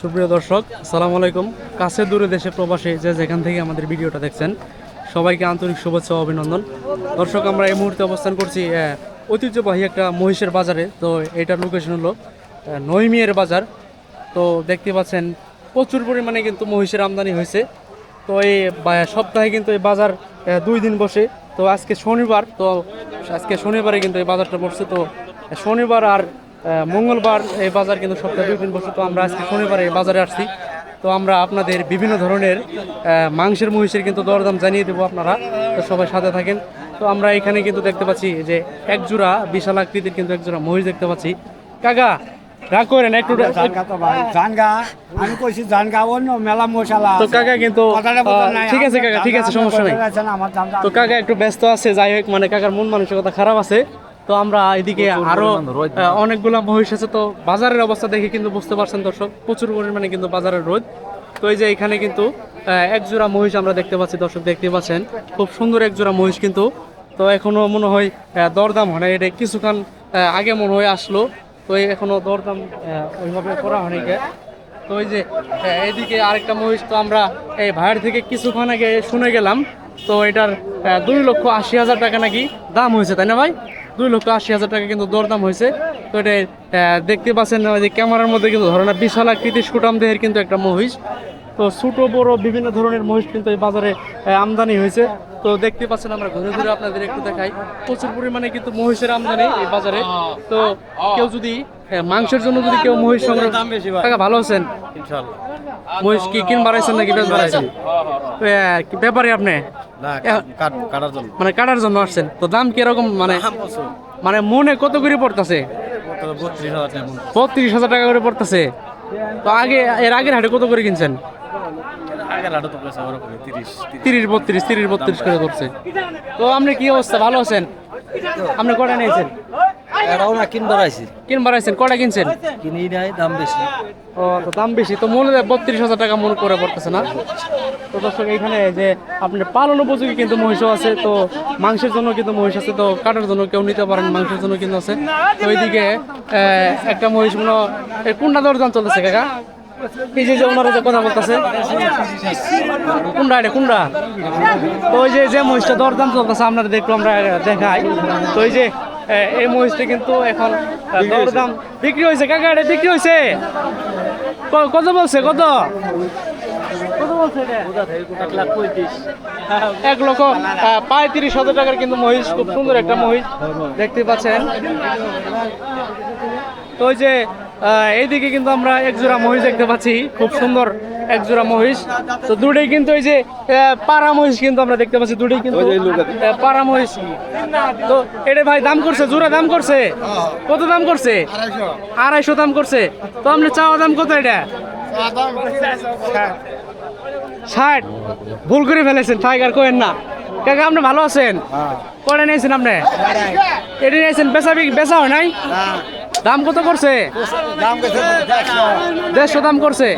সুপ্রিয় দর্শক সালাম আলাইকুম। কাছে দূরে দেশে প্রবাসে যে যেখান থেকে আমাদের ভিডিওটা দেখছেন সবাইকে আন্তরিক শুভেচ্ছা অভিনন্দন। দর্শক আমরা এই মুহূর্তে অবস্থান করছি ঐতিহ্যবাহী একটা মহিষের বাজারে। তো এটার লোকেশন হলো আহ, নইমিয়ার বাজার। তো দেখতে পাচ্ছেন প্রচুর পরিমাণে কিন্তু মহিষের আমদানি হয়েছে। তো এই সপ্তাহে কিন্তু এই বাজার দুই দিন বসে। তো আজকে শনিবার তো আজকে শনিবারে কিন্তু এই বাজারটা বসছে। তো শনিবার আর মঙ্গলবার এই বাজার কিন্তু সপ্তাহে দুই দিন বসে তো আমরা আজকে শনিবারে এই বাজারে আসছি। তো আমরা আপনাদের বিভিন্ন ধরনের মাংসের মহিষের কিন্তু দরদাম জানিয়ে দেবো আপনারা। তো সবাই সাথে থাকেন। তো আমরা এখানে কিন্তু দেখতে পাচ্ছি যে এক জোড়া বিশাল আকৃতির কিন্তু এক জোড়া মহিষ দেখতে পাচ্ছি। কাকা রাগ করেন একটু। জানগা তো ভাই জানগা। আমি কইছি জানগা অন্য মেলা মশলা তো কাকা কিন্তু কথাটা বোঝা আহ, নাই। ঠিক আছে কাকা ঠিক আছে জানগা সমস্যা নেই। আমার জানগা তো কাকা একটু ব্যস্ত আছে যাই হোক মানে কাকার মন মানসিকতা খারাপ আছে। তো আমরা এদিকে আরও অনেকগুলা মহিষ আছে। তো বাজারের অবস্থা দেখে কিন্তু বুঝতে পারছেন দর্শক প্রচুর পরিমাণে কিন্তু বাজারের রোদ। তো এই যে এখানে কিন্তু এক জোড়া মহিষ আমরা দেখতে পাচ্ছি দর্শক দেখতে পাচ্ছেন। খুব সুন্দর এক জোড়া মহিষ কিন্তু। তো এখনও মনে হয় দরদাম হয় এটা কিছুক্ষণ আগে মনে হয় আসলো। তো এখনও দরদাম ওইভাবে করা হয়নি। তো ওই যে এইদিকে আরেকটা মহিষ তো আমরা এই ভাইয়ের থেকে কিছুক্ষণ আগে শুনে গেলাম। তো এটার দুই লক্ষ আশি হাজার টাকা নাকি দাম হয়েছে তাই না ভাই? দুই লক্ষ আশি হাজার টাকা কিন্তু দরদাম হয়েছে। তো এটা দেখতে পাচ্ছেন যে ক্যামেরার মধ্যে কিন্তু ধরনের বিশাল আকৃতির সুটাম দেহের কিন্তু একটা মহিষ। তো ছোটো, বড় বিভিন্ন ধরনের মহিষ কিন্তু এই বাজারে আমদানি হয়েছে। তো দেখতে পাচ্ছেন আমরা ঘুরে ঘুরে আপনাদের একটু দেখাই। প্রচুর পরিমাণে কিন্তু মহিষের আমদানি এই বাজারে। তো কেউ যদি আহ, মাংসের জন্য যদি কেউ মহিষ সংগ্রহ টাকা ভালো আছেন? মহিষ কি কিন বাড়াইছেন নাকি বেশ বাড়াইছেন কি ব্যাপারে আপনি? কাটার জন্য। মানে কাটার জন্য আসছেন। তো দাম কীরকম মানে মানে মনে কত করে পড়তেছে? বত্রিশ হাজার টাকা করে। পড়তেছে। তো আগে এর আগের হাটে কত করে কিনছেন? তিরিশ তিরিশ। বত্রিশ তিরিশ বত্রিশ করে ধরছে তো আপনি কি অবস্থা? ভালো আছেন? আপনি কটা নিয়েছেন? এরাও না কিনবার আইছি কিনবার আছেন কটা কিনছেন? কিনি নাই দাম বেশি। ও তো দাম বেশি। তো মনে হয় বত্রিশ হাজার টাকা মনে করে পড়তেছে না? তো দর্শক এখানে যে আপনার পালন উপযোগী কিন্তু মহিষও আছে তো মাংসের জন্য কিন্তু মহিষ আছে তো কাটার জন্য কেউ নিতে পারেন মাংসের জন্য কিন্তু আছে। তো ওইদিকে একটা মহিষ মনে এই কোনটা দরদাম চলতেছে কাকা। এই যে ওনারা যে কথা বলতেছে কোনটা এটা কোনটা তো ওই যে যে মহিষটা দরদাম চলতেছে আপনারা দেখল আমরা দেখাই। তো ওই যে এই মহিষটি কিন্তু এখন দরদাম বিক্রি হয়েছে। কাকা এটা বিক্রি হয়েছে? কত বলছে? কত? এক লক্ষ পঁয়ত্রিশ হাজার টাকার কিন্তু মহিষ খুব সুন্দর একটা মহিষ। দেখতে পাচ্ছেন। তো ওই যে আহ, এইদিকে কিন্তু আমরা এক জোড়া মহিষ দেখতে পাচ্ছি। খুব সুন্দর এক জোড়া মহিষ। তো দুটোই কিন্তু এই যে পাড়া মহিষ কিন্তু আমরা দেখতে পাচ্ছি দুটোই কিন্তু পাড়া মহিষ। তো এটা ভাই দাম করছে? জোড়া দাম করছে? কত দাম করছে? আড়াইশো দাম করছে। তো আপনি চাওয়া দাম কত এটা? ষাট। ভুল করে ফেলেছেন টাইগার কোয়েন না। কাকা আপনি ভালো আছেন? কটা নিয়েছেন আপনি? এটা নিয়েছেন বেচা বেচা হয় নাই? দাম কত করছে? দেড়শো দাম করছে।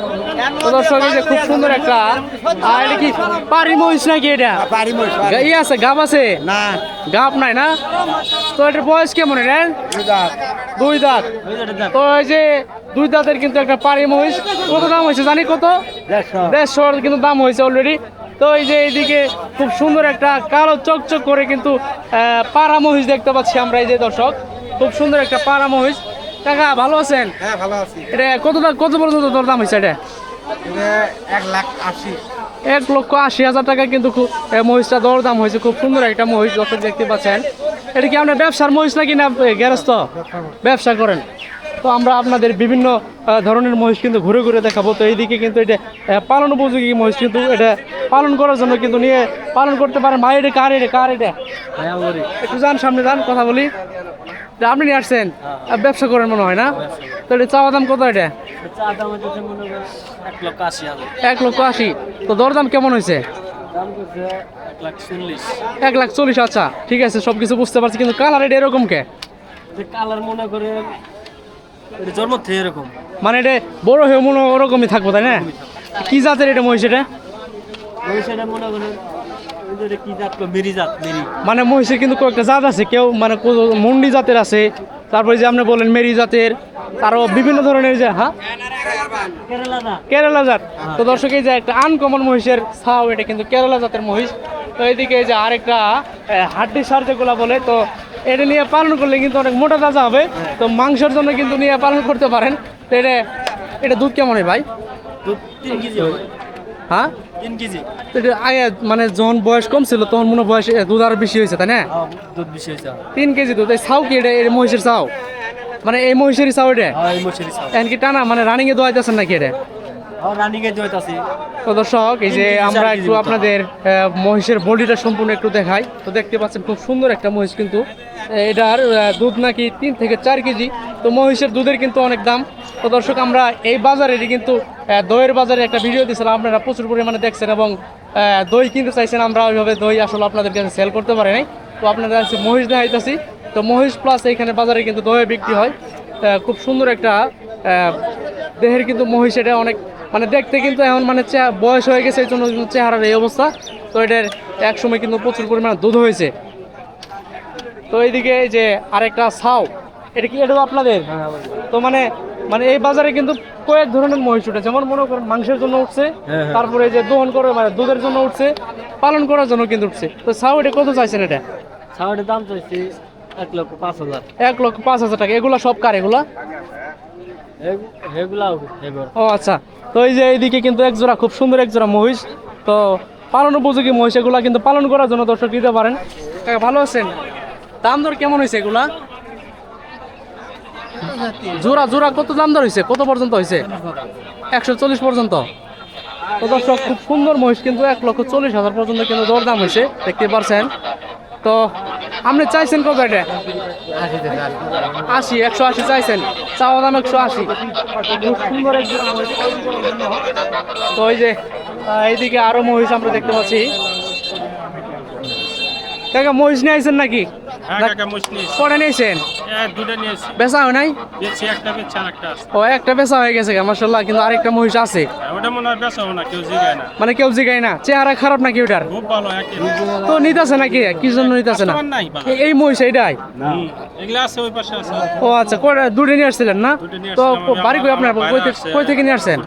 দর্শক যে খুব সুন্দর একটা আর এটা কি পারি মহিষ নাকি এটা? ই আছে গাব আছে? না। গাব নাই না? তো এটার বয়স কেমন এটা? দুই দাঁত। তো এই যে দুই দাঁতের কিন্তু একটা পারি মহিষ কত দাম হয়েছে জানি কত? দেড়শো। কিন্তু দাম হয়েছে অলরেডি তো এই যে এইদিকে খুব সুন্দর একটা কালো চকচক করে কিন্তু আহ, পাড়া মহিষ দেখতে পাচ্ছি আমরা এই যে দর্শক। খুব সুন্দর একটা পাড়া মহিষ কাকা ভালো আছেন? হ্যাঁ ভালো আছি। এটা কত কত পর্যন্ত দর দাম হয়েছে এটা? এক লাখ আশি। এক লক্ষ আশি হাজার টাকা কিন্তু খুব মহিষটা দর দাম হয়েছে খুব সুন্দর একটা মহিষ দর্শক দেখতে পাচ্ছেন। এটা কি আপনার ব্যবসার মহিষ নাকি না গ্যারেস্ত ব্যবসা করেন। তো আমরা আপনাদের বিভিন্ন ধরনের মহিষ কিন্তু ঘুরে ঘুরে দেখাবো। তো এইদিকে কিন্তু এটা পালন উপযোগী মহিষ কিন্তু এটা পালন করার জন্য কিন্তু নিয়ে পালন করতে পারেন। ভাই এটা কার এটা কার এটা? একটু যান সামনে যান কথা বলি। তা আপনি নিয়ে আসছেন? আহ, ব্যবসা করেন মনে হয় না? তো এটা? চাওয়া দাম কত এটা এক লক্ষ আশি তো দরদাম কেমন হয়েছে? এক লাখ চল্লিশ। আচ্ছা ঠিক আছে সব কিছু বুঝতে পারছি কিন্তু কালার এটা এরকম কে? কালার মনে করে জন্ম থেকে এরকম। মানে এটা বড় হয়ে মনে হয় ওরকমই থাকব তাই না? কি জাতের এটা মহিষ এটা? ওই সাইডে মনে করেন মানে মহিষের কিন্তু কয়েকটা জাত আছে কেউ মানে মন্ডি জাতের আছে তারপরে যে আপনি বলেন মেরি জাতের আরও বিভিন্ন ধরনের যে হ্যাঁ? কেরালা জাত। তো দর্শক এই যে একটা আনকমন মহিষের ছাও এটা কিন্তু কেরালা জাতের মহিষ। তো এদিকে এই যে আরেকটা হাড্ডি সার যেগুলা বলে তো এটা নিয়ে পালন করলে কিন্তু অনেক মোটা তাজা হবে। তো মাংসের জন্য কিন্তু নিয়ে পালন করতে পারেন। তো এটা এটা দুধ কেমন হয় ভাই? দুধ তিন কেজি হ্যাঁ? তিন কেজি। আগে মানে যখন বয়স কম ছিল তখন মনে বয়স দুধ আরও বেশি হয়েছে তাই না? হ্যাঁ, দুধ বেশি হয়েছে তিন কেজি দুধ এই ছাও কি এটা এই মহিষের ছাও মানে এই মহিষেরই ছাও এটা? হ্যাঁ এখন কি টানা মানে রানিং এ দোয়াইতেছেন নাকি এটা? হ্যাঁ তো দর্শক এই যে আমরা একটু আপনাদের মহিষের বডিটা সম্পূর্ণ একটু দেখাই। তো দেখতে পাচ্ছেন খুব সুন্দর একটা মহিষ কিন্তু। এটার দুধ নাকি তিন থেকে চার কেজি। তো মহিষের দুধের কিন্তু অনেক দাম। তো দর্শক আমরা এই বাজারেরই কিন্তু দইয়ের বাজারে একটা ভিডিও দিয়েছিলাম আপনারা প্রচুর পরিমাণে দেখছেন এবং দই কিনতে চাইছেন, আমরা ওইভাবে দই আসলে আপনাদের কাছে সেল করতে পারি নাই। তো আপনাদের কাছে মহিষ দেখাইতেছি। তো মহিষ প্লাস এইখানে বাজারে কিন্তু দই বিক্রি হয়। খুব সুন্দর একটা দেহের কিন্তু মহিষ, এটা অনেক মানে দেখতে কিন্তু এখন মানে বয়স হয়ে গেছে এই জন্য কিন্তু চেহারার এই অবস্থা। তো এটার এক সময় কিন্তু প্রচুর পরিমাণে দুধ হয়েছে। তো এইদিকে যে আরেকটা ছাও, এটা কি, এটা আপনাদের? তো মানে মানে এই বাজারে কিন্তু কয়েক ধরনের মহিষ উঠে যেমন মনে করেন মাংসের জন্য উঠছে তারপরে যে দহন করে মানে দুধের জন্য উঠছে পালন করার জন্য কিন্তু উঠছে। তো ছাও এটা কত চাইছেন এটা? ছাওয়াটের দাম চাইছি এক লক্ষ পাঁচ হাজার। এক লক্ষ পাঁচ হাজার টাকা। এগুলা সব কার এগুলা? ও আচ্ছা। তো এই যে এইদিকে কিন্তু এক জোড়া খুব সুন্দর এক জোড়া মহিষ। তো পালন উপযোগী মহিষ এগুলা কিন্তু পালন করার জন্য দর্শক দিতে পারেন। ভালো আছেন? দাম দর কেমন হয়েছে এগুলা? জোড়া জোড়া কত দাম দর হয়েছে কত পর্যন্ত হয়েছে একশো চল্লিশ পর্যন্ত। তো দর্শক, খুব সুন্দর মহিষ, কিন্তু এক লক্ষ চল্লিশ হাজার পর্যন্ত কিন্তু দরদাম হয়েছে দেখতে পারছেন। তো আপনি চাইছেন কত এটা? আশি, একশো আশি চাইছেন। চাওয়া দাম একশো আশি। সুন্দর। তো এই যে এইদিকে আরও মহিষ আমরা দেখতে পাচ্ছি। কাকা, মহিষ নিয়ে আইছেন নাকি? পরে নিয়েছেন? বেচা হয় নাই? বেশি একটা বেচছে আর একটা আছে। ও একটা বেচা হয়ে গেছে মাসাল্লাহ কিন্তু আরেকটা মহিষ আছে। ওটা মনে হয় বেচাবো না কেউ জিগায় না। মানে কেউ জিগায় না। চেহারা খারাপ নাকি ওটার? খুব ভালো একে। তো নিতেছে নাকি? কি জন্য নিতেছে না? কাস্টমার নাই বা। এ- এই মহিষ এইটাই? ও আচ্ছা নিয়ে আসছিলেন না? তো বাড়ি কই আপনার? কই থেকে- নিয়ে আসছেন?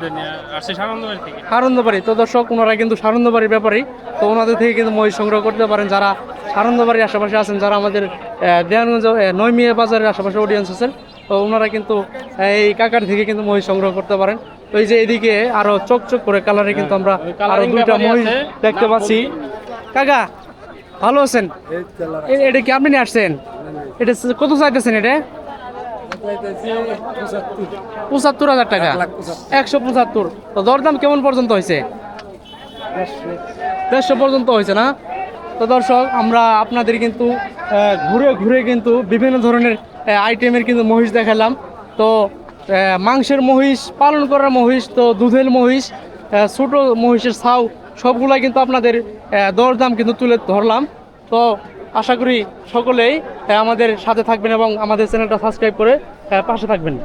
সারন্দবাড়ি তো দর্শক ওনারা কিন্তু সারন্দবাড়ির ব্যাপারেই তো ওনাদের থেকে কিন্তু মহিষ সংগ্রহ করতে পারেন যারা সারন্দবাড়ির আশেপাশে আছেন যারা আমাদের দেওয়ানগঞ্জ আহ, বাজারের আশেপাশে অডিয়েন্স আছেন। তো ওনারা কিন্তু এই কাকার থেকে কিন্তু মহিষ সংগ্রহ করতে পারেন। ওই যে এদিকে আরও চকচক করে কালারে কিন্তু আমরা আরও দুইটা মহিষ দেখতে পাচ্ছি। কাকা ভালো আছেন? এটা কি আপনি নিয়ে আসছেন? এটা কত চাইতেছেন এটা? পঁচাত্তর। হাজার টাকা। একশো পঁচাত্তর। তো দরদাম কেমন পর্যন্ত হয়েছে? দেড়শো পর্যন্ত হয়েছে না? তো দর্শক, আমরা আপনাদের কিন্তু ঘুরে ঘুরে কিন্তু বিভিন্ন ধরনের আইটেমের কিন্তু মহিষ দেখালাম। তো মাংসের মহিষ, পালন করার মহিষ, তো দুধের মহিষ ছোটো মহিষের ছাউ, সবগুলাই কিন্তু আপনাদের দরদাম কিন্তু তুলে ধরলাম। তো, আশা করি সকলেই আমাদের সাথে থাকবেন এবং আমাদের চ্যানেলটা সাবস্ক্রাইব করে পাশে থাকবেন।